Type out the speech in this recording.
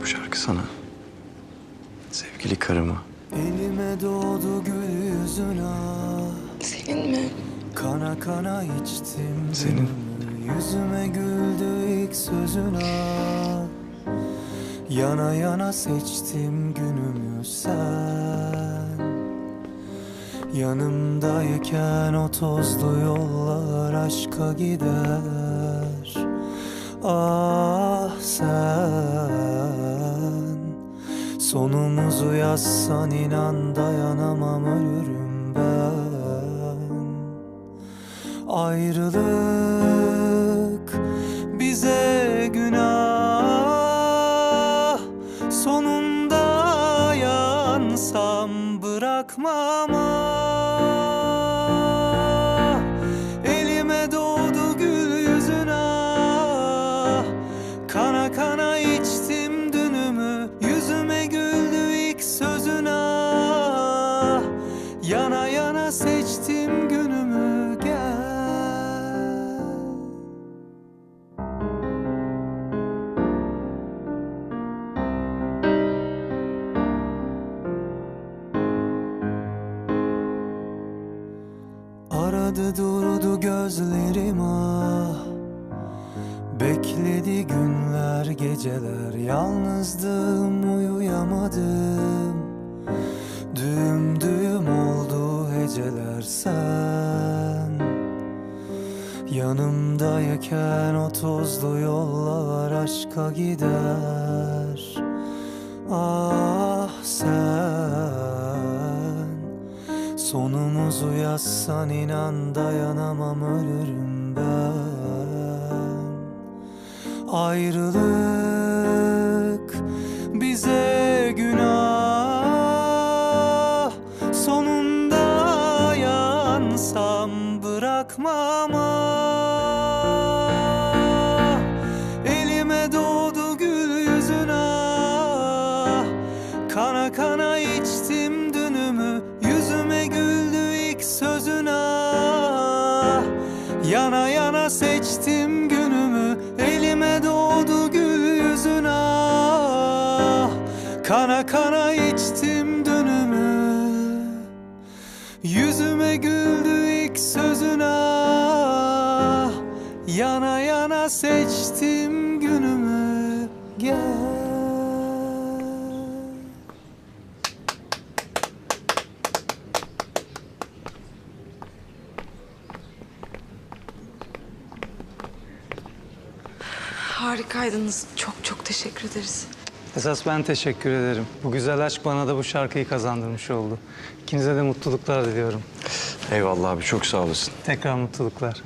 Bu şarkı sana. Sevgili karıma. Elime doğdu gül yüzün ah Senin mi? Kana kana içtim Senin. Yüzüme güldü ilk sözün ah Yana yana seçtim günümü sen. Yanımdayken o tozlu yollar aşka gider. Ah sen. Sonumuzu yazsan inan dayanamam ölürüm ben. Ayrılık bırakmam ah. Elime doğdu gül yüzün ah Kana kana içtim dünümü Yüzüme güldü ilk sözün ah Yana yana seçtim Aradı durdu gözlerim ah. Bekledi günler geceler. Yalnızdım uyuyamadım. Düğüm düğüm oldu heceler sen. Yanımdayken o tozlu yollar aşka gider. Ah sen Sonumuzu yazsan inan dayanamam ölürüm ben. Ayrılık bize günah. Sonunda yansam bırakmam ah. Elime doğdu gül yüzün ah Kana kana içtim Yana yana seçtim günümü Elime doğdu gül yüzün ah Kana kana içtim dünümü Yüzüme güldü ilk sözün ah Yana yana seçtim günümü. Gel Harikaydınız. Çok çok teşekkür ederiz. Esas ben teşekkür ederim. Bu güzel aşk bana da bu şarkıyı kazandırmış oldu. İkinize de mutluluklar diliyorum. Eyvallah abi çok sağ olasın. Tekrar mutluluklar.